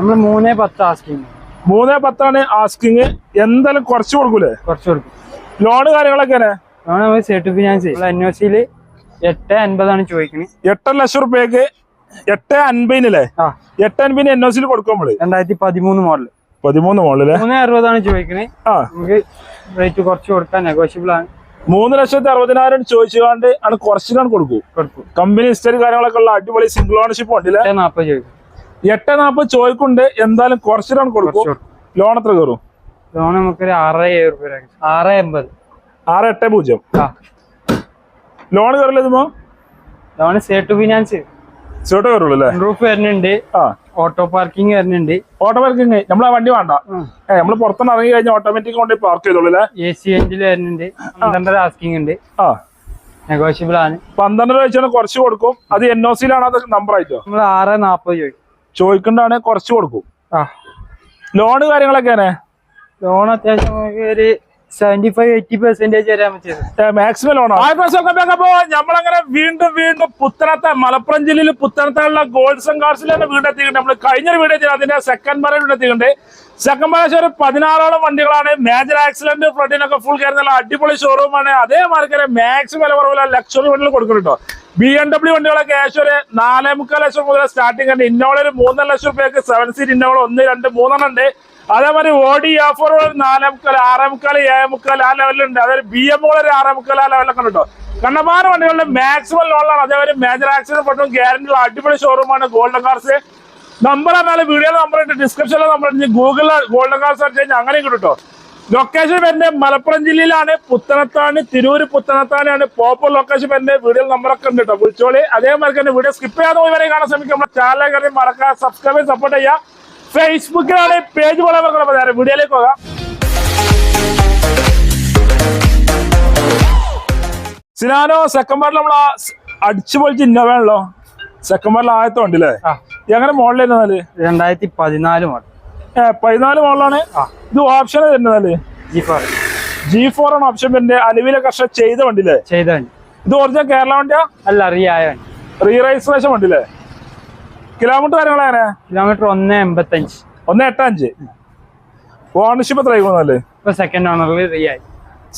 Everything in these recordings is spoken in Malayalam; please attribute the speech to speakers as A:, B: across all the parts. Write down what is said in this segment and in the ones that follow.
A: നമ്മൾ മൂന്നേ പത്ത് ആസ്കിങ്
B: മൂന്നേ പത്താണ് ആസ്കിങ് എന്തായാലും കുറച്ച് കൊടുക്കൂലേ?
A: കുറച്ച് കൊടുക്കും.
B: ലോണ് കാര്യങ്ങളൊക്കെ
A: സെർട്ട് ഫിനാൻസ് എൻ ഒ സിയിൽ എട്ട് അൻപതാണ് ചോദിക്കുന്നത്
B: എട്ടര ലക്ഷം റുപ്യക്ക് എട്ട് അൻപതിനല്ലേ?
A: ആ.
B: എട്ട് അൻപതിന് എൻ ഒ സിയിൽ കൊടുക്കുമ്പോൾ
A: രണ്ടായിരത്തി പതിമൂന്ന് മോഡൽ
B: പതിമൂന്ന് മോഡൽ
A: മൂന്ന് അറുപതാണ് ചോദിക്കുന്നത് നമുക്ക് റേറ്റ് കുറച്ച് കൊടുക്കാൻ നെഗോഷ്യബിൾ ആണ്.
B: മൂന്ന് ലക്ഷത്തി അറുപതിനായിരം ചോദിച്ചുകൊണ്ട് ആണ് കുറച്ചിട്ടാണ് കൊടുക്കും.
A: കൊടുക്കും.
B: കമ്പനി ഹിസ്റ്ററി കാര്യങ്ങളൊക്കെ ഉള്ള അടിപൊളി സിംഗിൾ ഓണർഷിപ്പ് ഉണ്ടല്ലേ?
A: നാപ്പത് ചോദിക്കും.
B: എട്ട് നാപ്പത് ചോദിക്കുണ്ട് എന്തായാലും കുറച്ചിട്ടാണ് കൊടുക്കും.
A: കൊടുക്കും.
B: ലോൺ എത്ര കയറും?
A: ലോൺ നമുക്കൊരു ആറ് ഏഴ് റുപ്യ ആറ് എൺപത്.
B: ആറ് എട്ട് പൂജ്യം. ലോൺ കയറില്ല ഇതുമോ
A: ലോൺ സെർട്ട് ഫിനാൻസ്.
B: സേട്ട് കയറുള്ളൂ അല്ലേ?
A: റൂഫ് വരുന്നുണ്ട്.
B: ആ.
A: ഓട്ടോ പാർക്കിംഗ് വരുന്നുണ്ട്.
B: ഓട്ടോമാറ്റിക് നമ്മളെ വണ്ടി വേണ്ട. നമ്മൾ നമ്മൾ പുറത്തുനിന്ന് ഇറങ്ങി കഴിഞ്ഞാൽ ഓട്ടോമാറ്റിക് കൊണ്ട് പാർക്ക് ചെയ്തോളൂ അല്ലേ?
A: എ സി എഞ്ചിൽ വരുന്നുണ്ട് പന്ത്രണ്ടര ആസ്കിംഗ് ഉണ്ട്.
B: ആ.
A: നെഗോഷ്യബിൾ ആണ്.
B: പന്ത്രണ്ട് രൂപ വെച്ചാൽ കുറച്ച് കൊടുക്കും. അത് എൻ ഒ സിയിലാണ് അത് നമ്പർ ആയിട്ടോ?
A: നമ്മൾ ആറ് നാൽപ്പത് ചോദിക്കും.
B: ചോദിക്കണ്ടാണ് കുറച്ച് കൊടുക്കും.
A: ആ.
B: ലോണ് കാര്യങ്ങളൊക്കെയാണ്
A: ലോൺ അത്യാവശ്യം ഒരു
B: മാക്സിമം ലോണോ നമ്മളങ്ങനെ വീണ്ടും വീണ്ടും പുത്തനത്തെ മലപ്പുറം ജില്ലയിൽ പുത്തനത്തുള്ള ഗോൾഡ്സൺ കാർസിൽ തന്നെ വീടെത്തിയിട്ടുണ്ട്. നമ്മൾ കഴിഞ്ഞൊരു വീഡിയോ അതിന്റെ സെക്കൻഡ് മറ വീടെത്തിയിട്ടുണ്ട്. മറ ഒരു പതിനാറോളം വണ്ടികളാണ്. മേജർ ആക്സിഡന്റ് ഫ്ലഡിനൊക്കെ ഫുൾ കയറുന്ന അടിപൊളി ഷോറൂമാണ് അതേമാതിരി മാക്സിമം വില കുറവില്ല ലക്ഷറി വണ്ടികൾ കൊടുക്കുന്നുണ്ടോ? ബി എം ഡബ്ല്യു വണ്ടികളൊക്കെ ഏകദേശം ഒരു നാലേ മുക്കാൽ ലക്ഷം മുതൽ സ്റ്റാർട്ടിംഗ് ഉണ്ട്. ഇന്നോള ഒരു മൂന്നര ലക്ഷം രൂപയ്ക്ക് സെവൻ സീറ്റ് ഇന്നോള ഒന്ന് രണ്ട് മൂന്നെണ്ണം ഉണ്ട്. അതേമാതിരി ഓഡി ആഫർ ഒരു നാലേ മുക്കാൽ ആറേ മുക്കാൽ ഏഴേ മുക്കാൽ ആ ലെവലുണ്ട് അതായത് ബി എം ഒരു ആറേ മുക്കാൽ ആ ലെവലൊക്കെ ഉണ്ടോ? കണ്ണമാന വണ്ടികളുടെ മാക്സിമം ലോണിലാണ് അതേപോലെ മേജർ ആക്സിഡന്റ് പെട്ടെന്ന് ഗ്യാരണ്ടി ഉള്ള അടിപൊളി ഷോറൂമാണ് ഗോൾഡൻ കാർസ് നമ്പർ പറഞ്ഞാൽ വീഡിയോ നമ്പർ ഉണ്ട് ഡിസ്ക്രിപ്ഷനിലെ നമ്പർ ഉണ്ട് ഗൂഗിളിൽ ഗോൾഡൻ കാർഡ് സെർച്ച് കഴിഞ്ഞാൽ അങ്ങനെ കിട്ടും ലൊക്കേഷൻ വരുന്നത് മലപ്പുറം ജില്ലയിലാണ് പുത്തനത്താണ് തിരൂര് പുത്തനത്താനാണ് പോപ്പർ ലൊക്കേഷൻ വരുന്നത് വീഡിയോ നമ്പറൊക്കെ ഉണ്ട് കേട്ടോ വിളിച്ചോളി. അതേമാതിരി തന്നെ വീഡിയോ സ്കിപ്പ് ചെയ്യാതെ പോയി വരെ കാണാൻ ശ്രമിക്കും. നമ്മുടെ ചാനൽ കാര്യം മറക്കാൻ സബ്സ്ക്രൈബ് സപ്പോർട്ട് ചെയ്യുക. ഫേസ്ബുക്കിലാണ് പേജ് പോലെ വീഡിയോയിലേക്ക് പോകാം. സിനാനോ സെക്കൻഡ് പാർട്ടിൽ നമ്മൾ അടിച്ചു പൊളിച്ച് ഇന്നോവാണല്ലോ സെക്കൻഡ് ആദ്യത്തെ ഉണ്ടല്ലേ
A: അല്ലേ
B: എങ്ങനെ മോഡലായിരുന്നാൽ
A: രണ്ടായിരത്തി പതിനാല് മോഡൽ
B: ഏഹ് പതിനാല് മോഡലാണ് ഇത് ഓപ്ഷൻ വരുന്നതല്ലേ
A: ജി ഫോർ
B: ജി ഫോർ ആണ് ഓപ്ഷൻ പിന്നെ അലുവിലെ കർഷക ചെയ്ത വണ്ടിയില്ലേ
A: ചെയ്ത വണ്ടി.
B: ഇത് ഒറിജിനൽ കേരള വണ്ടിയാ?
A: അല്ല റിയായ വണ്ടി.
B: റീ രജിസ്ട്രേഷൻ വണ്ടിയില്ലേ കിലോമീറ്റർ കാര്യങ്ങൾ എങ്ങനെ?
A: കിലോമീറ്റർ ഒന്ന് എൺപത്തഞ്ച്.
B: ഒന്ന് എട്ട് അഞ്ച്. ഓണർഷിപ്പ് എത്ര ആയിക്കോന്നല്ലേ
A: ഇപ്പൊ സെക്കൻഡ് ഓണറിൽ റിയായി.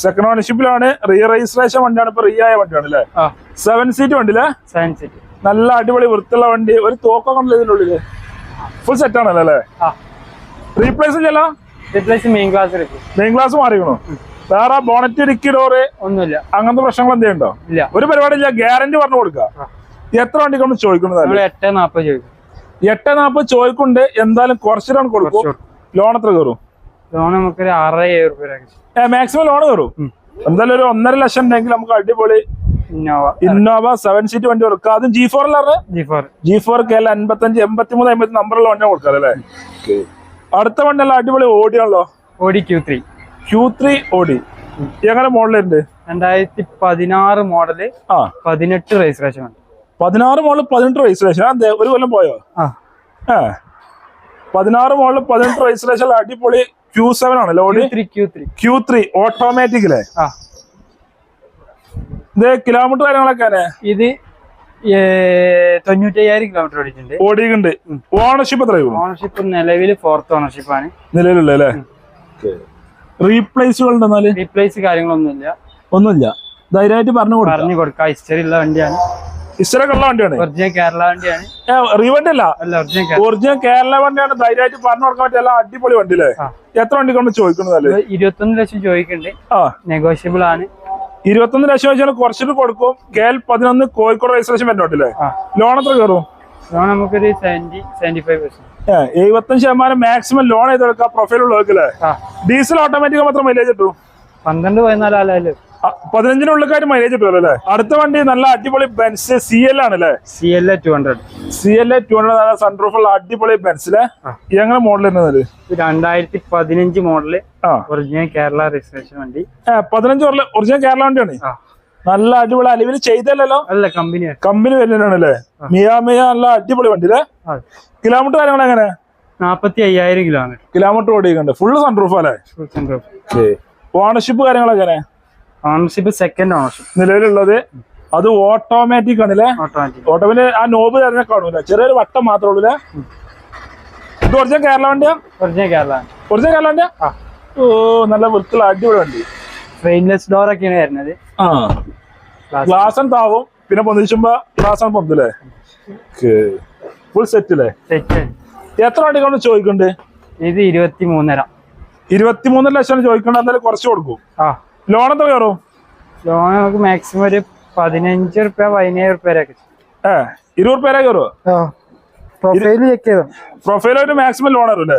B: സെക്കൻഡ് ഓണർഷിപ്പിലാണ് റീ രജിസ്ട്രേഷൻ വണ്ടിയാണ്. ഇപ്പൊ റീ ആയ വണ്ടിയാണ് അല്ലേ? സെവൻ സീറ്റ് വണ്ടിയില്ലേ
A: സെവൻ സീറ്റ്
B: നല്ല അടിപൊളി വൃത്തിയുള്ള വണ്ടി. ഒരു തോക്കം കണ്ടില്ല ഇതിന്റെ ഉള്ളിൽ. ഫുൾ സെറ്റ് ആണല്ലോ അല്ലേ? റീപ്ലേസ് ചെയ്യല്ലോ
A: replace main glass
B: main glass മാറിക്കണോ? വേറെ ബോണറ്റ് ഡിക്കി ഡോറ്
A: ഒന്നുമില്ല.
B: അങ്ങനത്തെ പ്രശ്നങ്ങൾ എന്തെയുണ്ടോ
A: ഇല്ല.
B: ഒരു പരിപാടി ഇല്ല. ഗ്യാരണ്ടി പറഞ്ഞു കൊടുക്കുക. എത്ര വണ്ടി ചോദിക്കുന്നത്
A: നമ്മൾ എട്ട് നാപ്പത് ചോദിക്കും.
B: എട്ട് നാപ്പത് ചോദിക്കുന്നുണ്ട്. എന്തായാലും കുറച്ചിട്ടാണ് കൊടുക്കും
A: കൊടുക്കും.
B: ലോൺ എത്ര കയറും?
A: ലോൺ നമുക്ക് ആറര ഏഴ് റുപ്യ
B: മാക്സിമം ലോൺ കയറും. എന്തായാലും ഒരു ഒന്നര ലക്ഷം ഉണ്ടെങ്കിൽ നമുക്ക് അടിപൊളി
A: ഇന്നോവ.
B: ഇന്നോവ സെവൻ സീറ്റ് വണ്ടി കൊടുക്കാം. അതും ജി ഫോർ അല്ലേ
A: G four
B: G four K L അൻപത്തഞ്ച് എൺപത്തി മൂന്ന് അമ്പത്തി നമ്പറുള്ള വണ്ടി കൊടുക്കാം അല്ലേ? അടുത്ത വണ്ടി അല്ല അടിപൊളി ഓടിയാണല്ലോ?
A: ഓടി ക്യൂ ത്രീ
B: ക്യൂ ത്രീ ഓടി. എങ്ങനെ മോഡലുണ്ട്?
A: രണ്ടായിരത്തി പതിനാറ് മോഡൽ
B: ആ.
A: പതിനെട്ട് രജിസ്ട്രേഷൻ
B: പതിനാറ് മോഡൽ പതിനെട്ട് രജിസ്ട്രേഷൻ അതെ ഒരു കൊല്ലം പോയോ?
A: ആ.
B: പതിനാറ് മോഡൽ പതിനെട്ട് രജിസ്ട്രേഷൻ അടിപൊളി ക്യൂ സെവൻ ആണ് ലോഡ്.
A: ക്യൂ ത്രീ
B: ഓട്ടോമാറ്റിക് അല്ലേ ഇത് കിലോമീറ്റർ കാര്യങ്ങളൊക്കെ അല്ലേ
A: ഇത് തൊണ്ണൂറ്റയ്യായിരം കിലോമീറ്റർ ഓടിയിട്ടുണ്ട്.
B: ഓടിയിട്ടുണ്ട്. ഓണർഷിപ്പ് എത്ര
A: ഓണർഷിപ്പ് നിലവിൽ ഫോർത്ത് ഓണർഷിപ്പ് ആണ്.
B: നിലവിലുള്ള അല്ലേ? റീപ്ലേസുകൾ ഉണ്ടെന്നാൽ
A: റീപ്ലേസ് കാര്യങ്ങളൊന്നുമില്ല.
B: ഒന്നുമില്ല. ധൈര്യമായിട്ട് പറഞ്ഞു കൊടുക്കാം
A: പറഞ്ഞു കൊടുക്കാം ഹിസ്റ്ററി ഉള്ള വണ്ടിയാണ്.
B: ഇഷ്ടമൊക്കെ ഉള്ള വണ്ടിയാണ്.
A: ഒറിജിനൽ കേരള വണ്ടിയാണ്.
B: റീവണ്ടി അല്ല.
A: ഒറിജിനൽ കേരള.
B: വണ്ടിയാണ് ധൈര്യമായിട്ട് പറഞ്ഞു കൊടുക്കാൻ പറ്റിയ അടിപൊളി വണ്ടി
A: അല്ലേ
B: എത്ര വണ്ടി കൊണ്ട് ചോദിക്കുന്നതല്ലേ
A: ഇരുപത്തൊന്ന് ലക്ഷം ചോദിക്കുന്നുണ്ട്.
B: ആ.
A: നെഗോഷ്യബിൾ ആണ്.
B: ഇരുപത്തൊന്ന് ലക്ഷം വെച്ചാൽ കുറച്ചിട്ട് കൊടുക്കും. കെ എൽ പതിനൊന്ന് കോഴിക്കോട് രജിസ്ട്രേഷൻ വരുന്നുണ്ടല്ലേ ലോൺ എത്ര കയറും?
A: ലോൺ നമുക്കൊരു
B: എഴുപത്തഞ്ച് ശതമാനം മാക്സിമം ലോൺ ചെയ്ത് കൊടുക്കാം പ്രൊഫൈൽ ഉള്ളവർക്കല്ലേ ഡീസൽ ഓട്ടോമാറ്റിക് മാത്രം മൈലേജ് കിട്ടും.
A: പന്ത്രണ്ട് പതിനാലായാലും
B: പതിനഞ്ചിനുള്ളിക്കാർ മൈലേജ് കിട്ടുമല്ലോ അല്ലേ? അടുത്ത വണ്ടി നല്ല അടിപൊളി ബെൻസ് സി എൽ ആണ് ആണല്ലേ
A: C L A two hundred
B: C L A two hundred നല്ല സൺറൂഫ് ഉള്ള അടിപൊളി ബെൻസ്
A: അല്ലേ?
B: എങ്ങനെ മോഡൽ വരുന്നത്
A: രണ്ടായിരത്തി പതിനഞ്ച്
B: മോഡൽ
A: ഒറിജിനൽ കേരള രജിസ്ട്രേഷൻ വണ്ടി.
B: പതിനഞ്ച് പതിനഞ്ച് ഒറിജിനൽ കേരള വണ്ടിയാണ്? നല്ല അടിപൊളി അലവിൽ ചെയ്തല്ലോ
A: അല്ല കമ്പനി
B: കമ്പനി വരുന്നതാണല്ലേ മിയാ മിയ നല്ല അടിപൊളി വണ്ടി അല്ലേ? കിലോമീറ്റർ കാര്യങ്ങൾ എങ്ങനെ?
A: നാപ്പത്തി അയ്യായിരം കിലോമീറ്റർ
B: കിലോമീറ്റർ ഓടിയിട്ടുണ്ട്. ഫുൾ സൺറൂഫ് അല്ലേ? ഓണർഷിപ്പ് കാര്യങ്ങളൊക്കെ
A: ഓണർഷിപ്പ് സെക്കൻഡ് ഓണർഷിപ്പ്
B: നിലവിലുള്ളത് അത് ഓട്ടോമാറ്റിക് ആണല്ലേ?
A: ഓട്ടോമാറ്റിക്
B: ഓട്ടോമാറ്റിക് ആ നോബ് തന്നെ കാണൂല ചെറിയൊരു വട്ടം മാത്രമേ ഉള്ളൂ ഇത് ഒറിജിനൽ കേരള വണ്ടിയാ?
A: ഒറിജിനൽ കേരള
B: ഒറിജിനൽ കേരള വണ്ടിയാ? ഓ നല്ല വൃത്തിയുള്ള അടിപൊളി വണ്ടി.
A: ഫ്രെയിംലെസ് ഡോർ ഒക്കെയാണ് വരുന്നത്.
B: ആ. ഗ്ലാസ് താവും. പിന്നെ പൊന്തിച്ചുമ്പോ ഗ്ലാസ് ആണ് പൊന്തല്ലേ? ഫുൾ സെറ്റ് അല്ലേ
A: സെറ്റ്
B: എത്ര കൊണ്ട് ചോദിക്കണ്ട്?
A: ഇത് ഇരുപത്തി മൂന്നര
B: ഇരുപത്തിമൂന്നര ലക്ഷം ചോദിക്കണ്ട എന്നാലും കുറച്ച് കൊടുക്കും.
A: ആ.
B: ലോൺ എത്ര കയറും?
A: ലോൺ നമുക്ക് മാക്സിമം ഒരു പതിനഞ്ച് റുപ്യ പതിനേഴ് റുപ്യ
B: ഏ ഇരുപത് പേരെ കയറുമോ
A: പ്രൊഫൈൽ ചെക്ക് ചെയ്തോ?
B: പ്രൊഫൈലായിട്ട് മാക്സിമം ലോൺ അല്ലേ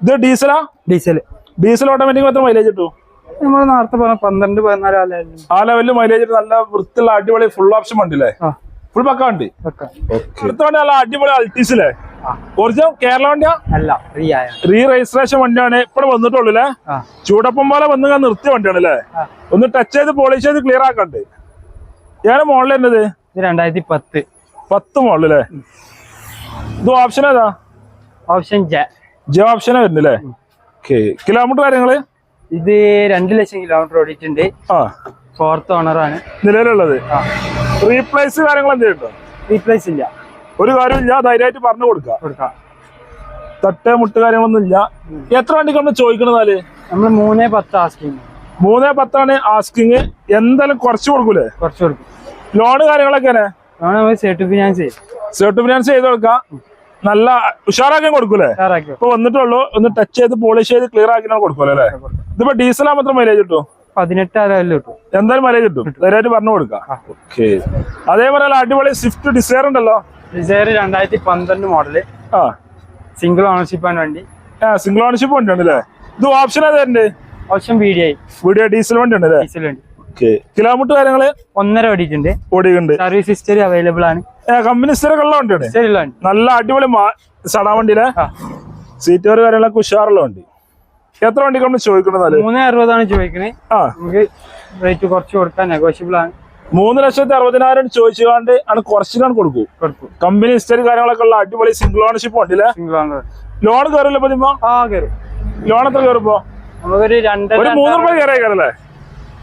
B: ഇത് ഡീസലാ
A: ഡീസൽ
B: ഡീസൽ ഓട്ടോമാറ്റിക് എത്ര മൈലേജ് കിട്ടും?
A: നമ്മൾ നേരത്തെ പറഞ്ഞ പന്ത്രണ്ട് പതിനാല്
B: ആ ലെവലിൽ മൈലേജ് നല്ല വൃത്തിയുള്ള അടിപൊളി ഫുൾ ഓപ്ഷൻ വണ്ടില്ലേ
A: ആ.
B: ഫുൾ പക്ക വണ്ടി അടുത്ത വണ്ടി നല്ല അടിപൊളി അൾട്ടീസില്ലേ
A: ആ.
B: ഒറിജിനൽ കേരള വണ്ടിയാ?
A: അല്ല
B: റീ രജിസ്ട്രേഷൻ വണ്ടിയാണ്. ഇപ്പോൾ വന്നിട്ടുള്ളൂ അല്ലേ ചൂടപ്പം പോലെ വന്ന് ഞാൻ നിർത്തിയ വണ്ടിയാണ് അല്ലേ ഒന്ന് ടച്ച് ചെയ്ത് പോളിഷ് ചെയ്ത് ക്ലിയർ ആക്കണ്ട് ഞാൻ മോളിൽ എന്നത്
A: രണ്ടായിരത്തി പത്ത്.
B: പത്ത് മോളിലല്ലേ ഇത് ഓപ്ഷൻ ഏതാ?
A: ഓപ്ഷൻ ജെ
B: ജെ ഓപ്ഷനാ വരുന്നില്ലേ ഓക്കെ കിലോമീറ്റർ കാര്യങ്ങൾ?
A: ഇത് രണ്ട് ലക്ഷം കിലോമീറ്റർ ഓടിയിട്ടുണ്ട്.
B: ആ.
A: ഫോർത്ത് ഓണറാണ്
B: നിലവിലുള്ളത്. റീപ്ലേസ് കാര്യങ്ങൾ എന്തെയുണ്ടോ
A: റീപ്ലേസ് ഇല്ല.
B: ഒരു കാര്യമില്ല ധൈര്യമായിട്ട് പറഞ്ഞു കൊടുക്കുക.
A: കൊടുക്കാം.
B: തട്ട് മുട്ട് കാര്യങ്ങളൊന്നും ഇല്ല. എത്ര വണ്ടിക്കാണ് ചോദിക്കണതാൽ
A: നമ്മൾ മൂന്നേ പത്ത് ആസ്കിങ്
B: മൂന്നേ പത്താണ് ആസ്കിങ് എന്തായാലും കുറച്ച് കൊടുക്കൂലേ?
A: കുറച്ച് കൊടുക്കും.
B: ലോണ് കാര്യങ്ങളൊക്കെ
A: ലോൺ നമുക്ക് സെർട്ട് ഫിനാൻസ് ചെയ്യും.
B: സെർട്ട് ഫിനാൻസ് ചെയ്ത് കൊടുക്കാം നല്ല ഉഷാറാക്കാൻ കൊടുക്കൂലേ? ഇപ്പൊ വന്നിട്ടുള്ളൂ ഒന്ന് ടച്ച് ചെയ്ത് പോളിഷ് ചെയ്ത് ക്ലിയർ ആക്കി കൊടുക്കൂലേ അല്ലേ? ഇതിപ്പോ ഡീസലാ മാത്രം മൈലേജ് കിട്ടും
A: പതിനെട്ട് ആരായാലും കിട്ടും.
B: എന്തായാലും മൈലേജ് കിട്ടും. ധൈര്യമായിട്ട് പറഞ്ഞു കൊടുക്കാം. ഓക്കെ. അതേപോലെ അടിപൊളി സ്വിഫ്റ്റ് ഡിസയർ ഉണ്ടല്ലോ?
A: ഡിസയർ രണ്ടായിരത്തി പന്ത്രണ്ട് മോഡൽ
B: ആ.
A: സിംഗിൾ വണ്ടി.
B: ആ സിംഗിൾ ഓണർഷിപ്പ് വണ്ടി ഇത് ഓപ്ഷൻ ഏതാണ്ട്
A: ഓപ്ഷൻ
B: വീഡിയോ ഡീസൽ വണ്ടി ഉണ്ടല്ലേ?
A: ഡീസൽ വണ്ടി.
B: കിലോമീറ്റർ കാര്യങ്ങൾ?
A: ഒന്നര ഓടിയിട്ടുണ്ട്.
B: ഓടിയുണ്ട്
A: സർവീസ് ഹിസ്റ്ററി അവൈലബിൾ ആണ്.
B: കമ്പനി വണ്ടിയാണ്. നല്ല അടിപൊളി സടാ വണ്ടിയിലെ? സീറ്റ് കാര്യങ്ങളൊക്കെ ഉഷാറുള്ള വണ്ടി. എത്ര വണ്ടി കൊണ്ട് ചോദിക്കണത്
A: മൂന്ന് അറുപതാണ് ചോദിക്കണേ.
B: ആ.
A: നമുക്ക് റേറ്റ് കുറച്ച് കൊടുക്കാൻ നെഗോഷ്യബിൾ ആണ്.
B: മൂന്ന് ലക്ഷത്തി അറുപതിനായിരം ചോദിച്ചുകൊണ്ട് ആണ് കുറച്ചിലാണ് കൊടുക്കൂ.
A: കൊടുക്കും.
B: കമ്പനി ഹിസ്റ്ററി കാര്യങ്ങളൊക്കെ ഉള്ള അടിപൊളി സിംഗിൾ ഓണർഷിപ്പ് ഉണ്ടല്ലേ
A: സിംഗിൾ ഓണർ
B: ലോൺ കയറില്ല പതിമോ
A: ആ കയറും
B: ലോൺ എത്ര കയറുമ്പോ
A: നമുക്കൊരു രണ്ട്
B: ഒരു മൂന്ന് രൂപ കയറല്ലേ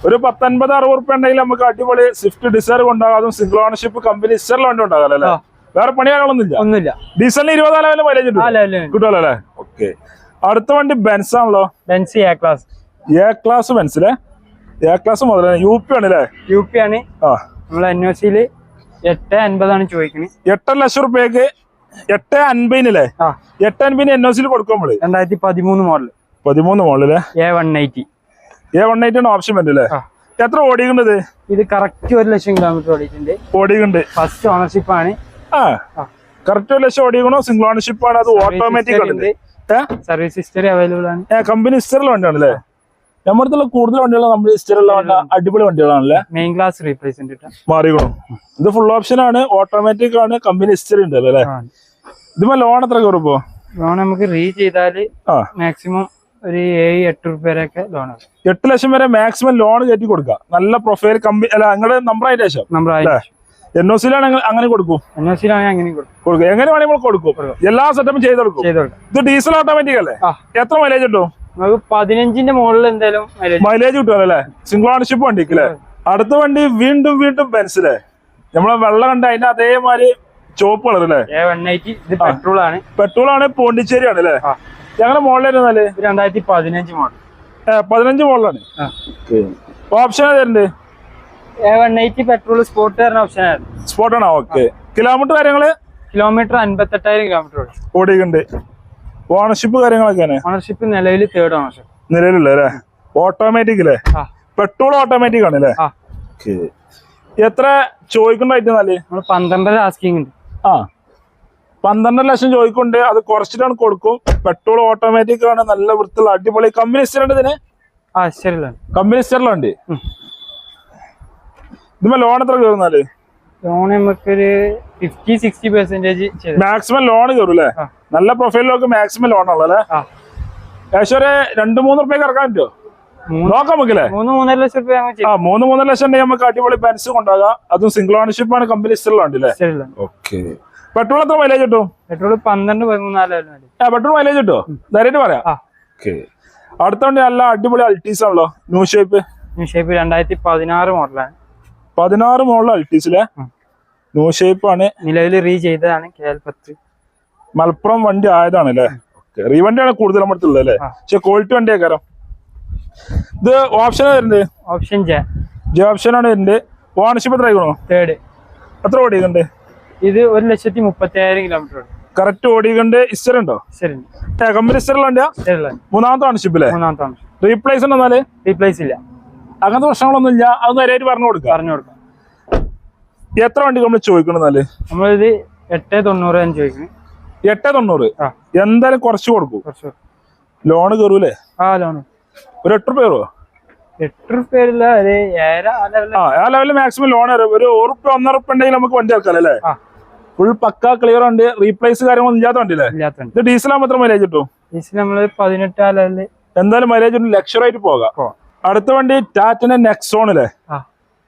B: ഒരു പത്തൊൻപത് അറുപത് റുപ്യ ഉണ്ടെങ്കിൽ നമുക്ക് അടിപൊളി സ്വിഫ്റ്റ് ഡിസൈർ കൊണ്ടാകും അതും സിംഗിൾ ഓണർഷിപ്പ് കമ്പനി ഹിസ്റ്ററിൽ വണ്ടി ഉണ്ടാകാം അല്ലേ? വേറെ പണി
A: ഒന്നുമില്ല.
B: ഡീസലിന് ഇരുപതാലും മൈലേജ് കിട്ടുമല്ലോ അല്ലേ? ഓക്കെ അടുത്ത വണ്ടി ബെൻസ് ആണല്ലോ.
A: Benzy A class
B: A class Benz അല്ലേ എ ക്ലാസ് മുതലാണ് യു പി ആണല്ലേ
A: യു പി ആണ്.
B: ആ.
A: നമ്മൾ എൻ ഒ സിയിൽ എട്ട് അൻപതാണ് ചോദിക്കണേ.
B: എട്ടര ലക്ഷം റുപ്യക്ക് എട്ട് അൻപതിനല്ലേ
A: ആ.
B: എട്ട് അൻപതിന് എൻ ഒ സിയിൽ കൊടുക്കും നമ്മൾ?
A: രണ്ടായിരത്തി പതിമൂന്ന് മോഡൽ
B: പതിമൂന്ന് മോളിലെ
A: A one eighty
B: A one eight ആണ് ഓപ്ഷൻ വരുന്നത്
A: ആ.
B: എത്ര ഓടിക്കുന്നത്
A: ഇത് കറക്റ്റ് ഒരു ലക്ഷം കിലോമീറ്റർ ഓടിയിട്ടുണ്ട്.
B: ഓടിക്കണ്ട്
A: ഫസ്റ്റ് ഓണർഷിപ്പ് ആണ്.
B: ആ.
A: ആ.
B: കറക്റ്റ് ഒരു ലക്ഷം ഓടിക്കണോ സിംഗിൾ ഓണർഷിപ്പ് ആണ്? അത് ഓട്ടോമാറ്റിക് ആണ്?
A: സർവീസ് ഹിസ്റ്ററി അവൈലബിൾ ആണ്.
B: കമ്പനി ഹിസ്റ്ററിലെ വണ്ടിയാണല്ലേ നമ്മുടെ കൂടുതൽ വണ്ടികളും കമ്പനി ഹിസ്റ്ററിലുള്ള വണ്ടി അടിപൊളി വണ്ടികളാണല്ലേ?
A: മെയിൻ ക്ലാസ് റീപ്ലേസ്മെന്റ്
B: മാറിക്കണു ഇത് ഫുൾ ഓപ്ഷൻ ആണ് ഓട്ടോമാറ്റിക് ആണ് കമ്പനി ഹിസ്റ്ററി ഉണ്ട് അല്ലേ? ഇതുമ്പോ ലോൺ എത്ര കയറിപ്പോ
A: ലോൺ നമുക്ക് റീ ചെയ്താൽ മാക്സിമം ഒരു ഏഴ് എട്ട് റുപ്യ വരെയൊക്കെ ലോൺ
B: എട്ട് ലക്ഷം വരെ മാക്സിമം ലോൺ കയറ്റി കൊടുക്കുക. നല്ല പ്രൊഫൈൽ കമ്പനി അല്ല നിങ്ങളുടെ നമ്പർ അതിന്റെ ശേഷം.
A: നമ്പർ
B: അല്ലേ? എൻ ഒ സിയിലാണ് അങ്ങനെ കൊടുക്കും.
A: എൻ ഒ സിയിലാണെങ്കിൽ അങ്ങനെ കൊടുക്കും.
B: എങ്ങനെ വേണമെങ്കിൽ കൊടുക്കും. എല്ലാ സെറ്റപ്പും ചെയ്ത് കൊടുക്കും. ഇത് ഡീസൽ ഓട്ടോമാറ്റിക് അല്ലേ? എത്ര മൈലേജ് കിട്ടും?
A: നമുക്ക് പതിനഞ്ചിന്റെ മുകളിൽ എന്തായാലും
B: മൈലേജ് കിട്ടും. അല്ലേ? സിംഗിൾ ഓണർഷിപ്പ് വണ്ടിക്ക് അല്ലേ? അടുത്ത വണ്ടി വീണ്ടും വീണ്ടും ബെൻസിലെ നമ്മളെ വെള്ളം കണ്ട അതിന്റെ അതേമാതിരി ചോപ്പ് കളർ അല്ലേ?
A: പെട്രോൾ ആണ്
B: പെട്രോൾ ആണ്. പോണ്ടിച്ചേരി ആണ് അല്ലേ?
A: ഞങ്ങളെ
B: ഞങ്ങളുടെ
A: മോളിലായിരുന്നാൽ രണ്ടായിരത്തി പതിനഞ്ച് മോഡൽ
B: പതിനഞ്ച്
A: മോഡലാണ്
B: option
A: A one eighty petrol sport option ആയിരുന്നു.
B: സ്പോട്ട് ആണോ? ഓക്കെ കിലോമീറ്റർ കാര്യങ്ങൾ?
A: കിലോമീറ്റർ അൻപത്തെട്ടായിരം കിലോമീറ്റർ ഓടി
B: ഓണർഷിപ്പ് കാര്യങ്ങളൊക്കെയാണ്
A: ഓണർഷിപ്പ് നിലവിൽ തേർഡ് ഓണർഷിപ്പ്
B: നിലവിലുള്ള അല്ലേ? ഓട്ടോമാറ്റിക് അല്ലേ പെട്രോൾ ഓട്ടോമാറ്റിക് ആണ് അല്ലേ? എത്ര ചോദിക്കണ്ടായിട്ട്
A: നമ്മൾ പന്ത്രണ്ടര ആസ്കിങ് ഉണ്ട്.
B: ആ. പന്ത്രണ്ടര ലക്ഷം ചോദിക്കുന്നുണ്ട്. അത് കുറച്ചിട്ടാണ് കൊടുക്കും. പെട്രോൾ ഓട്ടോമാറ്റിക് ആണ്. നല്ല വൃത്തിയുള്ള അടിപൊളി. കമ്പനി സ്റ്ററുണ്ട് ഇതിന്? കമ്പനി സ്റ്ററിലുണ്ട്
A: ഉം.
B: ലോൺ എത്ര കയറുന്നാൽ?
A: ലോൺ നമുക്കൊരു fifty sixty percentage
B: maximum loan കയറും അല്ലേ. നല്ല പ്രൊഫൈലിലൊക്കെ മാക്സിമം ലോൺ ഉള്ളല്ലേ
A: ആ.
B: ഏകദേശം ഒരു രണ്ടു മൂന്ന് റുപ്യക്ക് ഇറക്കാൻ പറ്റുമോ
A: മൂന്ന്
B: നോക്കാം നമുക്കല്ലേ
A: മൂന്ന് മൂന്നര ലക്ഷം ഞങ്ങൾ
B: ആ മൂന്ന് മൂന്നര ലക്ഷം ഉണ്ടെങ്കിൽ നമുക്ക് അടിപൊളി പെൻസ് കൊണ്ടാകാം അതും സിംഗിൾ ഓണർഷിപ്പ് ആണ് കമ്പനി സ്റ്ററിലുണ്ട് അല്ലേ?
A: ശരിയാണ്
B: ഓക്കെ പെട്രോൾ എത്ര മൈലേജ് കിട്ടും?
A: പെട്രോൾ പന്ത്രണ്ട് പതിമൂന്നാലായാലും മതി.
B: ആ പെട്രോൾ മൈലേജ് കിട്ടോ ധൈര്യമായിട്ട് പറയാം. ഓക്കെ അടുത്ത നല്ല അടിപൊളി അൾട്ടീസ് ആണല്ലോ. ന്യൂ ഷേപ്പ്
A: ന്യൂ ഷേപ്പ് രണ്ടായിരത്തി പതിനാറ് മോഡലാണ്
B: പതിനാറ് മോളിൽ അൾട്ടീസിലെ. ന്യൂ ഷേപ്പ് ആണ്
A: നിലവിൽ റീ ചെയ്തതാണ് കെ എൽ
B: മലപ്പുറം വണ്ടി ആയതാണ് അല്ലേ റീവണ്ടിയാണ് കൂടുതൽ നമ്മുടെ അടുത്തുള്ളത് അല്ലേ. പക്ഷെ ക്വാളിറ്റി വണ്ടിയാ കാരണം ഇത് ഓപ്ഷൻ വരുന്നുണ്ട്
A: ഓപ്ഷൻ ജെ
B: ജെ ആണ് വരുന്നുണ്ട് ഓണർഷിപ്പ് എത്ര ആയിക്കണോ?
A: തേർഡ്
B: എത്ര ഓടിക്കുന്നുണ്ട്
A: ഇത് ഒരു ലക്ഷത്തി മുപ്പത്തി ആയിരം കിലോമീറ്റർ
B: കറക്റ്റ് ഓടിക്കുന്നുണ്ട് ഇസ്റ്റർ ഉണ്ടോ? കമ്പനി
A: ഇസ്റ്റർ
B: മൂന്നാമത്തെ ഓണർഷിപ്പ് അല്ലേ
A: മൂന്നാമത്തെ ഓപ്ഷൻ
B: റീപ്ലേസ് ഉണ്ടോ എന്നാൽ
A: റീപ്ലേസ് ഇല്ല.
B: അങ്ങനത്തെ പ്രശ്നങ്ങളൊന്നും ഇല്ല അത് നേരായിട്ട് പറഞ്ഞു കൊടുക്കുക.
A: പറഞ്ഞു കൊടുക്കാം.
B: എത്ര വണ്ടി നമ്മൾ ചോദിക്കണം എന്നാൽ?
A: നമ്മളിത് എട്ട് തൊണ്ണൂറ് ഞാൻ ചോദിക്കുന്നത്
B: എട്ട് തൊണ്ണൂറ്? എന്തായാലും കുറച്ച് കൊടുക്കും. ലോണ് കയറൂലേ?
A: ആ ലോണ്
B: ഒരു എട്ട് റുപ്യ കയറുമോ
A: എട്ട് റുപ്യ ആ ലെവലിൽ
B: മാക്സിമം ലോൺ വരും ഒരു ഒരു റുപ്യ ഒന്നര റുപ്യ ഉണ്ടെങ്കിൽ നമുക്ക് വണ്ടി ഇറക്കാം അല്ലേ? ഫുൾ പക്ക ക്ലിയർ ഉണ്ട് റീപ്ലേസ് കാര്യങ്ങളൊന്നും ഇല്ലാത്ത വണ്ടി അല്ലേ?
A: ഇല്ലാത്തുണ്ട്
B: ഇത് ഡീസലാകുമ്പോൾ എത്ര മൈലേജ് കിട്ടും?
A: ഡീസൽ നമ്മൾ പതിനെട്ട് ആ ലെവലിൽ
B: എന്തായാലും മൈലേജ് ലക്ഷറായിട്ട് പോകാം. അടുത്ത വണ്ടി ടാറ്റിന്റെ
A: നെക്സോണിലെ.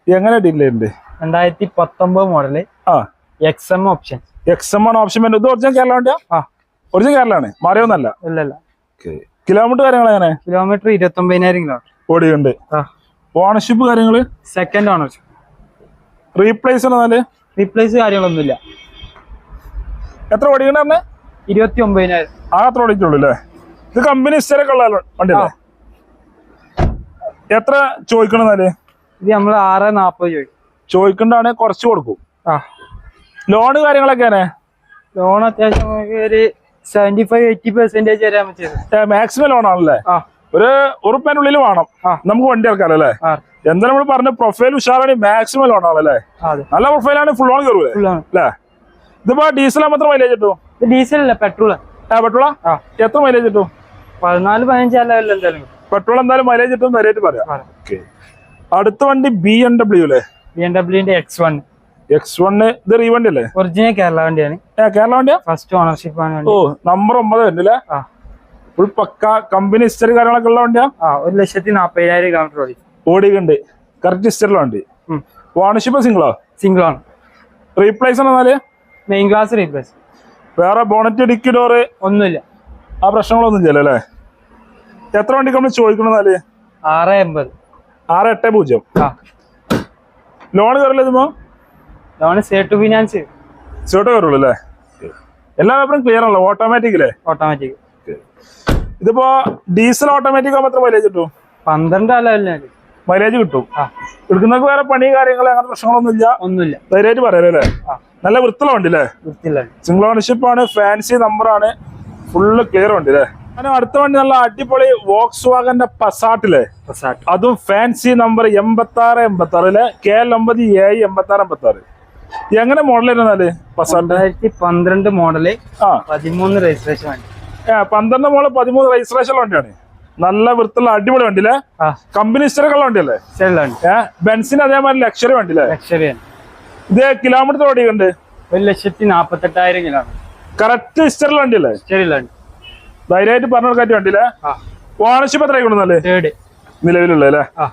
B: എങ്ങനെ ഡീലേ ഉണ്ട്
A: രണ്ടായിരത്തി പത്തൊമ്പത് മോഡൽ
B: ആ.
A: X M option
B: X M ആണ് ഓപ്ഷൻ വരുന്നത്. ഇത് ഒറിജിനൽ കേരള വണ്ടിയാ?
A: ആ.
B: ഒറിജിനൽ കേരളമാണ് മറിയൊന്നല്ല കിലോമീറ്റർ കാര്യങ്ങൾ എങ്ങനെ?
A: കിലോമീറ്റർ ഇരുപത്തി ഒമ്പതിനായിരം കിലോമീറ്റർ
B: ഓടിയുണ്ട് ഓണർഷിപ്പ് കാര്യങ്ങൾ?
A: സെക്കൻഡ് ഓണർഷിപ്പ്
B: റീപ്ലേസ് എന്നാൽ?
A: റീപ്ലേസ് കാര്യങ്ങളൊന്നുമില്ല.
B: എത്ര ഓടിക്കണ
A: ഇരുപത്തി ഒമ്പതിനായിരം
B: ആ അത്ര ഓടിക്കുള്ളൂ അല്ലേ ഇത് കമ്പനി സ്ഥലമൊക്കെ ഉള്ള വണ്ടിയല്ലേ? എത്ര ചോദിക്കണെന്നാൽ
A: ഇത് നമ്മൾ ആറ് നാപ്പത് ചോദിക്കും.
B: ചോദിക്കണ്ടാണ് കുറച്ച് കൊടുക്കും.
A: ആ.
B: ലോണ് കാര്യങ്ങളൊക്കെയാണ്
A: ലോൺ അത്യാവശ്യം ഒരു സെവന്റി ഫൈവ് എയ്റ്റി പെർസെന്റേജ് വരാൻ പറ്റിയത്
B: മാക്സിമം ലോൺ ആണല്ലേ? ഒരു ഉറുപ്പിന്റെ ഉള്ളിൽ വേണം നമുക്ക് വണ്ടി ഇറക്കാലോ അല്ലേ? എന്താ നമ്മൾ പറഞ്ഞ പ്രൊഫൈൽ ഉഷാറാണ് മാക്സിമം ലോൺ ആണല്ലേ നല്ല പ്രൊഫൈലാണ് ഫുൾ ലോൺ കയറൂലേ അല്ലേ? ഇതിപ്പോ ഡീസൽ മാത്രം മൈലേജ് കിട്ടും?
A: ഡീസൽ അല്ല പെട്രോൾ
B: പെട്രോളാ എത്ര മൈലേജ് കിട്ടും?
A: പതിനാല് പതിനഞ്ച് ലെവലിൽ എന്തായാലും.
B: പെട്രോൾ എന്തായാലും മൈലേജ് കിട്ടും നേരിട്ട് പറയാം. അടുത്ത വണ്ടി ബി എം ഡബ്ല്യു അല്ലേ
A: ബി എം ഡബ്ല്യൂന്റെ എക്സ് വൺ
B: എക്സ് വണ് ഇത് റീവണ്ടി അല്ലേ?
A: ഒറിജിനൽ കേരള വണ്ടിയാണ്.
B: കേരള വണ്ടിയാ?
A: ഫസ്റ്റ് ഓണർഷിപ്പ് ആണ്
B: ഓ നമ്പർ ഒമ്പത് വരുന്നില്ലേ
A: ആ.
B: ഫുൾ പക്ക കമ്പനി ഹിസ്റ്ററി കാര്യങ്ങളൊക്കെ ഉള്ള വണ്ടിയാ?
A: ആ ഒരു ലക്ഷത്തി നാപ്പതിനായിരം കിലോമീറ്റർ ഓടി.
B: ഓടിയുണ്ട് കറക്റ്റ് ഹിസ്റ്ററിലുള്ള വണ്ടി. ഓണർഷിപ്പ് സിംഗിളോ
A: സിംഗിൾ ആണ്.
B: റീപ്ലേസ് എന്നാൽ?
A: മെയിൻ ക്ലാസ് റീപ്ലേസ്
B: വേറെ ബോണറ്റ് ഡിക്കി ഡോറ്
A: ഒന്നുമില്ല.
B: ആ പ്രശ്നങ്ങളൊന്നും ഇല്ലല്ലോ അല്ലേ? എത്ര വണ്ടിക്ക് നമ്മൾ ചോദിക്കണമെന്നാൽ
A: ആറ് എൺപത്.
B: ആറ് എട്ട് പൂജ്യം. ലോൺ കയറില്ല ലോൺ
A: ലോണ് സേ ടു ഫിനാൻസ്
B: സീട്ടോ കയറുള്ളൂ അല്ലേ? എല്ലാ പേപ്പറും ക്ലിയർ ആണല്ലോ ഓട്ടോമാറ്റിക് അല്ലേ
A: ഓട്ടോമാറ്റിക്
B: ഇതിപ്പോ ഡീസൽ ഓട്ടോമാറ്റിക് ആകുമ്പോൾ എത്ര മൈലേജ് കിട്ടും?
A: പന്ത്രണ്ട്
B: മൈലേജ് കിട്ടും. എടുക്കുന്നവർക്ക് വേറെ പണി കാര്യങ്ങൾ അങ്ങനെ പ്രശ്നങ്ങളൊന്നും ഇല്ല
A: ഒന്നുമില്ല.
B: ധൈര്യമായിട്ട് പറയാലോ അല്ലേ? നല്ല വൃത്തിയുള്ള വണ്ടി. അല്ലേ സിംഗിൾ ഓണർഷിപ്പ് ആണ് ഫാൻസി നമ്പറാണ് ഫുള്ള് ക്ലിയർ വണ്ടി അല്ലേ? അങ്ങനെ അടുത്ത വണ്ടി നല്ല അടിപൊളി വോക്സ് വാഗന്റെ പസാട്ടിലെ
A: പസാട്ട്
B: അതും ഫാൻസി നമ്പർ എൺപത്തി ആറ് എൺപത്തി ആറിലെ കെ എൽ ഒമ്പത് എ എൺപത്തി ആറ് എൺപത്തി ആറ് എങ്ങനെ മോഡൽ ഇരുന്നാൽ പസാട്ട്
A: രണ്ടായിരത്തി പന്ത്രണ്ട് മോഡൽ
B: ആ.
A: പതിമൂന്ന് രജിസ്ട്രേഷൻ വണ്ടി.
B: ഏ, പന്ത്രണ്ട് മോഡൽ പതിമൂന്ന് രജിസ്ട്രേഷൻ വണ്ടിയാണ്. നല്ല വൃത്തിയുള്ള അടിപൊളി വണ്ടിയില്ലേ
A: അല്ലേ?
B: കമ്പനി ഹിസ്റ്ററിക്കുള്ള വണ്ടിയല്ലേ ബെൻസിന് അതേമാതിരി ലക്ഷറി വണ്ടിയില്ലേ
A: ലക്ഷറിയാണ്
B: ഇത് കിലോമീറ്റർ ഓടിയുണ്ട്
A: ഒരു ലക്ഷത്തി നാപ്പത്തെട്ടായിരം കിലോമീറ്റർ
B: കറക്റ്റ് ഹിസ്റ്ററിലുള്ള വണ്ടിയല്ലേ
A: ശരിയാണ്
B: ധൈര്യമായിട്ട് പറഞ്ഞു കൊടുക്കാൻ വണ്ടിയില്ലേ ഓണർഷിപ്പ് എത്ര കൊണ്ടുവന്നല്ലേ
A: തേർഡ്
B: നിലവിലുള്ള അല്ലേ?
A: ആ.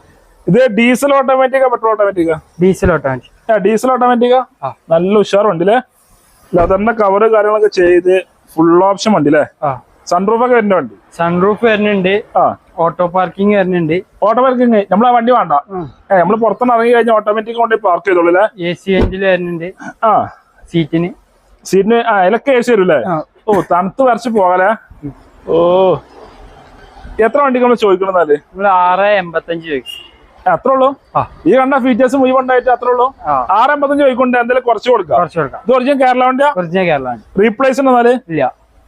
B: ഇത് ഡീസൽ ഓട്ടോമാറ്റിക്കാ പെട്രോൾ ഓട്ടോമാറ്റിക്കാ
A: ഡീസൽ ഓട്ടോമാറ്റിക്
B: ആ ഡീസൽ ഓട്ടോമാറ്റിക്കാ നല്ല ഉഷാർ വണ്ടിയില്ലേ ലെതറിന്റെ കവറ് കാര്യങ്ങളൊക്കെ ചെയ്ത് ഫുൾ ഓപ്ഷൻ
A: വണ്ടില്ലേ
B: സൺറൂഫ് ഒക്കെ വരുന്ന വണ്ടി?
A: സൺറൂഫ് വരുന്നുണ്ട്.
B: ആ.
A: ഓട്ടോ പാർക്കിംഗ് വരുന്നുണ്ട്.
B: പാർക്കിംഗ്. നമ്മൾ ആ വണ്ടി വേണ്ട. ഏഹ് നമ്മൾ പുറത്തുനിന്ന് ഇറങ്ങി കഴിഞ്ഞാൽ ഓട്ടോമാറ്റിക് കൊണ്ട് പാർക്ക് ചെയ്തോളൂ അല്ലേ?
A: എ സി എഞ്ചിൽ വരുന്നുണ്ട്.
B: ആ.
A: സീറ്റിന്
B: സീറ്റിന് ആ ഇലക്കെ സി വരും
A: അല്ലേ?
B: ഓ തണുത്ത് വരച്ച് പോകാലേ ഓ. എത്ര വണ്ടി നമ്മൾ ചോദിക്കണമെന്നാൽ
A: നമ്മൾ ആറ് എൺപത്തഞ്ച് ചോദിക്കും.
B: അത്ര ഉള്ളൂ?
A: ആ.
B: ഈ കണ്ട ഫീച്ചേഴ്സ് മുഴുവൻ ഉണ്ടായിട്ട് അത്ര ഉള്ളൂ? ആറ് എൺപത്തഞ്ച് ചോദിക്കൊണ്ട് എന്തായാലും കുറച്ച് കൊടുക്കാം.
A: കുറച്ച് കൊടുക്കാം.
B: ഇത് ഒറിജിനൽ കേരള വണ്ടിയാ?
A: ഒറിജിനൽ കേരള
B: റീപ്ലേസ് എന്നാൽ?
A: ഇല്ല.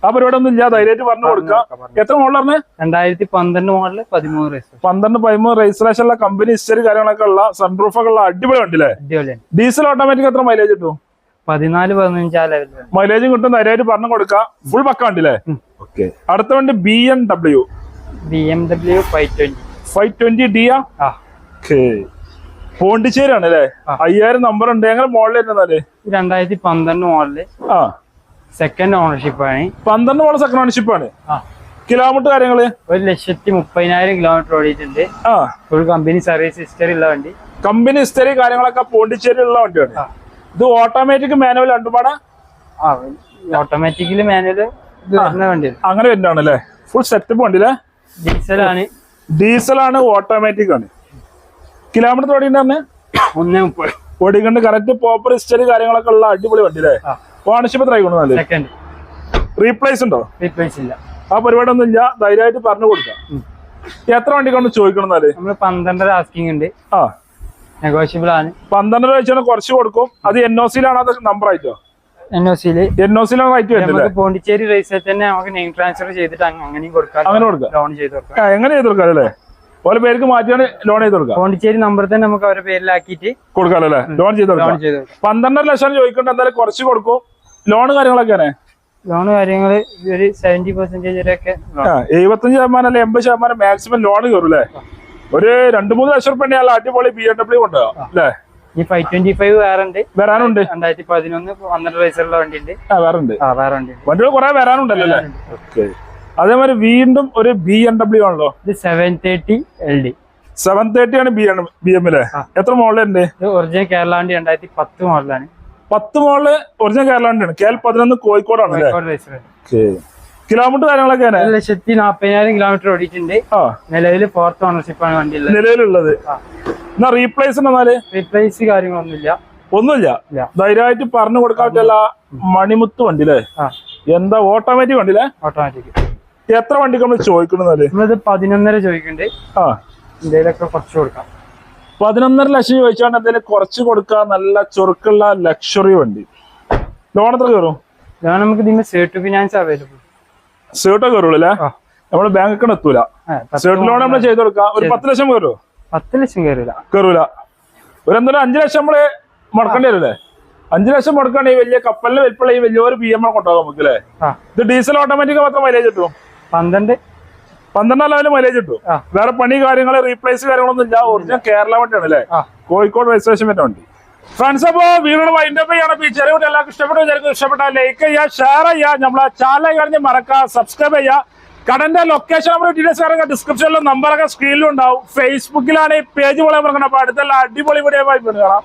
B: ആ പരിപാടി ഒന്നും ഇല്ല. ധൈര്യമായിട്ട് പറഞ്ഞു കൊടുക്കാം. എത്ര മോഡൽ പറഞ്ഞേ
A: രണ്ടായിരത്തി പന്ത്രണ്ട് മോഡൽ പതിമൂന്ന്
B: പന്ത്രണ്ട് പതിമൂന്ന് രജിസ്ട്രേഷൻ ഉള്ള കമ്പനി ഹിസ്റ്ററി കാര്യങ്ങളൊക്കെ ഉള്ള സൺപ്രൂഫ് ഒക്കെ ഉള്ള അടിപൊളി
A: ഉണ്ടല്ലേ
B: ഡീസൽ ഓട്ടോമാറ്റിക് എത്ര മൈലേജ് കിട്ടും?
A: പതിനാല് പതിനഞ്ചാല
B: മൈലേജും കിട്ടും. ധൈര്യമായിട്ട് പറഞ്ഞു കൊടുക്കാം. ഫുൾ പക്ക വണ്ടിയില്ലേ ഓക്കെ. അടുത്ത വണ്ടി B M W
A: B M W five twenty
B: five twenty D okay. Pondicherry ആണ് അല്ലേ അയ്യായിരം നമ്പർ ഉണ്ട്. ഞങ്ങൾ മോഡൽ വരുന്നാൽ
A: ഇത് രണ്ടായിരത്തി പന്ത്രണ്ട് മോഡൽ
B: ആ.
A: സെക്കൻഡ് ഓണർഷിപ്പ് ആണ്.
B: പന്ത്രണ്ട് മോഡൽ സെക്കൻഡ് ഓണർഷിപ്പ് ആണ്. കിലോമീറ്റർ കാര്യങ്ങൾ?
A: ഒരു ലക്ഷത്തി മുപ്പതിനായിരം കിലോമീറ്റർ ഓടിയിട്ടുണ്ട്.
B: ആ.
A: ഫുൾ കമ്പനി സർവീസ് ഹിസ്റ്ററി ഉള്ള വണ്ടി.
B: കമ്പനി ഹിസ്റ്ററി കാര്യങ്ങളൊക്കെ പോണ്ടിച്ചേരി ഉള്ള വണ്ടിയാണ്.
A: ആ.
B: ഇത് ഓട്ടോമാറ്റിക് മാനുവൽ രണ്ടുപാടാ ഓട്ടോമാറ്റിക്കിൽ
A: ആ ഓട്ടോമാറ്റിക്കലി മാനുവൽ
B: അങ്ങനെ വരുന്നതാണ് അല്ലേ ഫുൾ സെറ്റപ്പ് വണ്ടിയിലെ?
A: ഡീസലാണ്.
B: ഡീസലാണ് ഓട്ടോമാറ്റിക് ആണ്. കിലോമീറ്റർ ഓടിക്കണ്ടേ
A: ഒന്നേ മുപ്പത്.
B: ഓടിക്കണ്ട് കറക്റ്റ് പ്രോപ്പർ ഹിസ്റ്ററി കാര്യങ്ങളൊക്കെ ഉള്ള അടിപൊളി വണ്ടി അല്ലേ ഓണർഷിപ്പ് എത്ര
A: സെക്കൻഡ്
B: റീപ്ലേസ് ഉണ്ടോ?
A: റീപ്ലേസ് ഇല്ല.
B: ആ പരിപാടി ഒന്നും ഇല്ല. ധൈര്യമായിട്ട് പറഞ്ഞു കൊടുക്കാം. എത്ര വണ്ടിക്കാണ് ചോദിക്കണം
A: എന്നാൽ? പന്ത്രണ്ടര ആസ്കിങ് ഉണ്ട്.
B: ആ.
A: നെഗോഷ്യബിൾ ആണ്.
B: പന്ത്രണ്ടര വെച്ചാണ് കുറച്ച് കൊടുക്കും. അത് എൻ ഒ സിയിലാണ് അത് നമ്പർ ആയിട്ടോ?
A: എൻ ഒ സിയിൽ
B: എൻ ഒ സിയിലാണ് റേറ്റ് വരുന്നില്ലേ
A: നമുക്ക് പോണ്ടിച്ചേരി തന്നെ നമുക്ക് നെയിം ട്രാൻസ്ഫർ ചെയ്തിട്ട് അങ്ങ- അങ്ങനെയും കൊടുക്കാം.
B: അങ്ങനെ കൊടുക്കാം.
A: ലോൺ ചെയ്ത് കൊടുക്കാം.
B: എങ്ങനെ ചെയ്ത് കൊടുക്കാം അല്ലേ? ഓരോ പേർക്ക് മാറ്റിയാണ് ലോൺ ചെയ്ത് കൊടുക്കാം.
A: പോണ്ടിച്ചേരി നമ്പർ തന്നെ നമുക്ക് അവരുടെ പേരിലാക്കിയിട്ട്
B: അല്ലേ? ലോൺ ചെയ്ത്
A: ലോൺ
B: കൊടുക്കാം
A: ചെയ്ത്
B: പന്ത്രണ്ടര ലക്ഷം ചോദിക്കേണ്ട എന്തായാലും കുറച്ച് കൊടുക്കും. ലോൺ കാര്യങ്ങളൊക്കെയാണ്
A: ലോൺ കാര്യങ്ങൾ ഒരു സെവന്റി പെർസെന്റേജ് വരെയൊക്കെ
B: എഴുപത്തഞ്ച് ശതമാനം അല്ലെ എൺപത് ശതമാനം മാക്സിമം ലോൺ കയറും അല്ലേ? ഒരു രണ്ടു മൂന്ന് ലക്ഷം റുപ്യ അടിപൊളി ബി എം ഡബ്ല്യൂ കൊണ്ടുപോകാം അല്ലേ?
A: ഈ ഫൈവ് ട്വന്റി ഫൈവ് വേറെ ഉണ്ട്
B: വരാനുണ്ട്.
A: രണ്ടായിരത്തി പതിനൊന്ന് പന്ത്രണ്ട് വയസ്സുള്ള വണ്ടി ഉണ്ട്
B: ആ വേറുണ്ട്.
A: ആ വേറെ വണ്ടി ഉണ്ട്
B: വണ്ടികൾ കുറെ വരാനുണ്ടല്ലോ അല്ലേ അതേമാതിരി വീണ്ടും ഒരു ബി എം ഡബ്ല്യൂ ആണല്ലോ?
A: ഇത് seven thirty L D
B: seven thirty ആണ് ബി എം ബി എം
A: എല്ലേ
B: എത്ര മോഡലുണ്ട്?
A: ഇത് ഒറിജിനൽ കേരള വണ്ടി രണ്ടായിരത്തി പത്ത് മോഡലാണ്.
B: പത്ത് മോഡൽ ഒറിജിനൽ കേരള വണ്ടിയാണ്. കെ എൽ പതിനൊന്ന് കോഴിക്കോടാണ് കിലോമീറ്റർ കാര്യങ്ങളൊക്കെ
A: ഒരു ലക്ഷത്തി നാപ്പതിനായിരം കിലോമീറ്റർ ഓടിയിട്ടുണ്ട്. നിലവിൽ ഫോർത്ത് ഓണർഷിപ്പാണ് ആണ് വണ്ടി
B: നിലവിലുള്ളത്. എന്നാ റീപ്ലേസ് എന്നാൽ
A: റീപ്ലേസ് കാര്യങ്ങളൊന്നുമില്ല.
B: ഒന്നുമില്ല. ധൈര്യമായിട്ട് പറഞ്ഞു കൊടുക്കാൻ പറ്റില്ല മണിമുത്ത് വണ്ടി അല്ലേ എന്താ ഓട്ടോമാറ്റിക് വണ്ടി അല്ലേ
A: ഓട്ടോമാറ്റിക്
B: എത്ര വണ്ടിക്ക് നമ്മൾ ചോദിക്കണെന്നാൽ
A: നമ്മളിത് പതിനൊന്നര ചോദിക്കണ്ടേ.
B: ആ.
A: എന്തേലൊക്കെ കുറച്ച് കൊടുക്കാം.
B: പതിനൊന്നര ലക്ഷം ചോദിച്ചാണ്ട് എന്തെങ്കിലും കുറച്ച് കൊടുക്കാൻ നല്ല ചുരുക്കുള്ള ലക്ഷറി വണ്ടി. ലോൺ എത്ര കയറും?
A: ലോൺ നമുക്ക് ഇതിന് സേർട്ട് ഫിനാൻസ് അവൈലബിൾ
B: സേർട്ടോ കയറുള്ളൂ അല്ലേ? ബാങ്ക് അക്കൗണ്ട് എത്തൂല. സേർട്ട് ലോൺ നമ്മൾ ചെയ്ത് കൊടുക്കാം. ഒരു പത്ത് ലക്ഷം കയറുമോ
A: പത്ത് ലക്ഷം കയറില്ല
B: കയറൂല ഒരു എന്തായാലും അഞ്ചു ലക്ഷം നമ്മൾ മുടക്കേണ്ടി വരില്ലേ അഞ്ചു ലക്ഷം ഈ വലിയ കപ്പലിന് വലിപ്പുള്ള ഈ വലിയൊരു ബി എം കൊണ്ടുപോകാം നമുക്ക് അല്ലേ? ഇത് ഡീസൽ ഓട്ടോമാറ്റിക് മാത്രം മൈലേജ് കിട്ടും?
A: പന്ത്രണ്ട്.
B: പന്ത്രണ്ടാം ലെവലിൽ മൈലേജ് കിട്ടും. വേറെ പണി കാര്യങ്ങൾ റീപ്ലേസ് കാര്യങ്ങളൊന്നും ഇല്ല. ഒറിജിനൽ കേരള വണ്ടിയാണ് അല്ലേ? കോഴിക്കോട് രജിസ്ട്രേഷൻ വരുന്ന വണ്ടി. ഫ്രണ്ട്സ് അപ്പോ വൈൻഡ് വൈൻഡപ്പ് ചെയ്യണം ഈ ചെറിയ എല്ലാവർക്കും ഇഷ്ടപ്പെട്ടു വിചാരിക്കും ഇഷ്ടപ്പെട്ട ലൈക്ക് ചെയ്യുക ഷെയർ ചെയ്യുക. നമ്മളെ ചാനൽ കഴിഞ്ഞ് മറക്കുക സബ്സ്ക്രൈബ് ചെയ്യുക. കടന്റെ ലൊക്കേഷൻ നമ്മുടെ ഡീറ്റെയിൽസ് കാര്യങ്ങൾ ഡിസ്ക്രിപ്ഷനിലും നമ്പറൊക്കെ സ്ക്രീനിലും ഉണ്ടാവും. ഫേസ്ബുക്കിലാണ് ഈ പേജ് പോലെ മറക്കണം അപ്പൊ അടിപൊളി വീഡിയോ ആയി കാണാം.